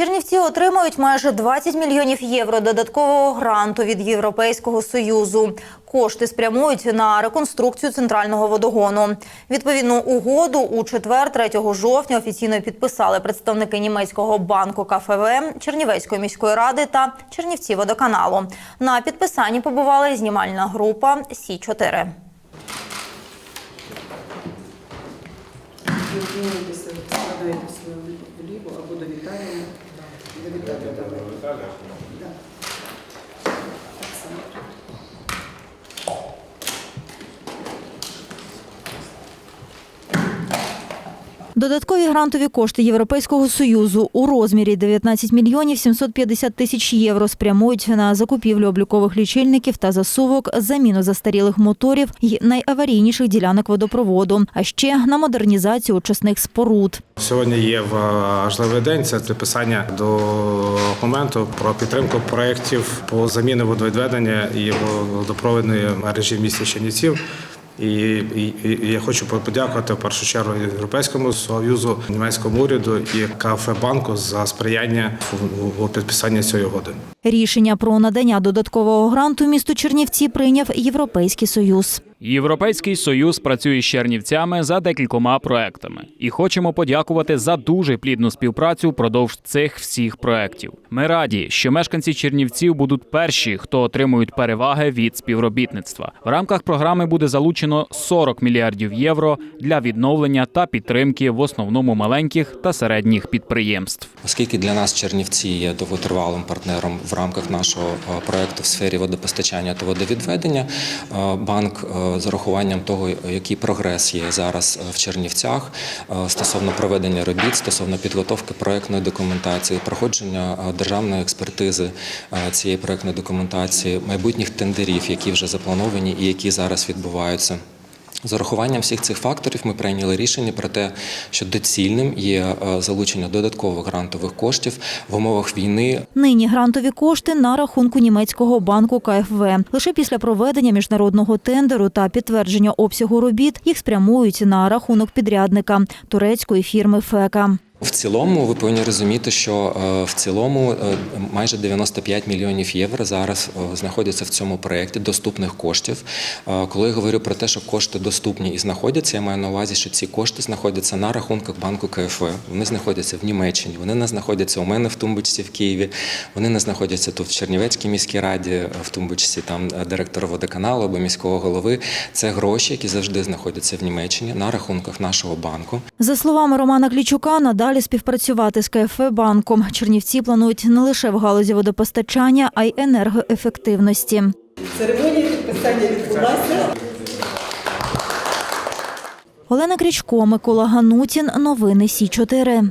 Чернівці отримають майже 20 мільйонів євро додаткового гранту від Європейського союзу. Кошти спрямують на реконструкцію центрального водогону. Відповідну угоду у четвер, 3 жовтня, офіційно підписали представники німецького банку КФВ, Чернівецької міської ради та Чернівці водоканалу. На підписанні побувала і знімальна група Сі 4 Зупиняйтеся, складаєте вліву або до Віталія. 这个这个这个。Додаткові грантові кошти Європейського союзу у розмірі 19 мільйонів 750 тисяч євро спрямують на закупівлю облікових лічильників та засувок, заміну застарілих моторів і найаварійніших ділянок водопроводу, а ще на модернізацію очисних споруд. Сьогодні є важливий день. Це підписання документу про підтримку проєктів по заміні водовідведення і водопровідної мережі в місті Чернівців. І, і, і я хочу подякувати в першу чергу Європейському Союзу, німецькому уряду і КФ банку за сприяння у підписанні цієї угоди. Рішення про надання додаткового гранту місту Чернівці прийняв Європейський союз. Європейський союз працює з Чернівцями за декількома проектами, і хочемо подякувати за дуже плідну співпрацю впродовж цих всіх проектів. Ми раді, що мешканці Чернівців будуть перші, хто отримують переваги від співробітництва. В рамках програми буде залучено 40 мільярдів євро для відновлення та підтримки в основному маленьких та середніх підприємств. Оскільки для нас Чернівці є довготривалим партнером в рамках нашого е, проекту в сфері водопостачання та водовідведення, е, банк е, з урахуванням того, який прогрес є зараз е, в Чернівцях е, стосовно проведення робіт, стосовно підготовки проектної документації, проходження е, державної експертизи цієї проектної документації, майбутніх тендерів, які вже заплановані і які зараз відбуваються. З урахуванням всіх цих факторів ми прийняли рішення про те, що доцільним є е, залучення додаткових грантових коштів в умовах війни. Нині грантові кошти на рахунку німецького банку КФВ. Лише після проведення міжнародного тендеру та підтвердження обсягу робіт їх спрямують на рахунок підрядника турецької фірми ФЕКА. В цілому ви повинні розуміти, що е, в цілому е, майже 95 мільйонів євро зараз е, знаходяться в цьому проєкті доступних коштів. Коли я говорю про те, що кошти доступні і знаходяться, я маю на увазі, що ці кошти знаходяться на рахунках банку КФВ. Вони знаходяться в Німеччині, вони не знаходяться у мене в тумбочці в Києві. Вони не знаходяться тут в Чернівецькій міській раді, в тумбочці там директора водоканалу або міського голови. Це гроші, які завжди знаходяться в Німеччині на рахунках нашого банку. За словами Романа Клічука, надалі співпрацювати з КФВ банком. Чернівці планують не лише в галузі водопостачання, а й енергоефективності. Церемонія підписання відбулася. Олена Крічко, Микола Ганутін. Новини Сі 4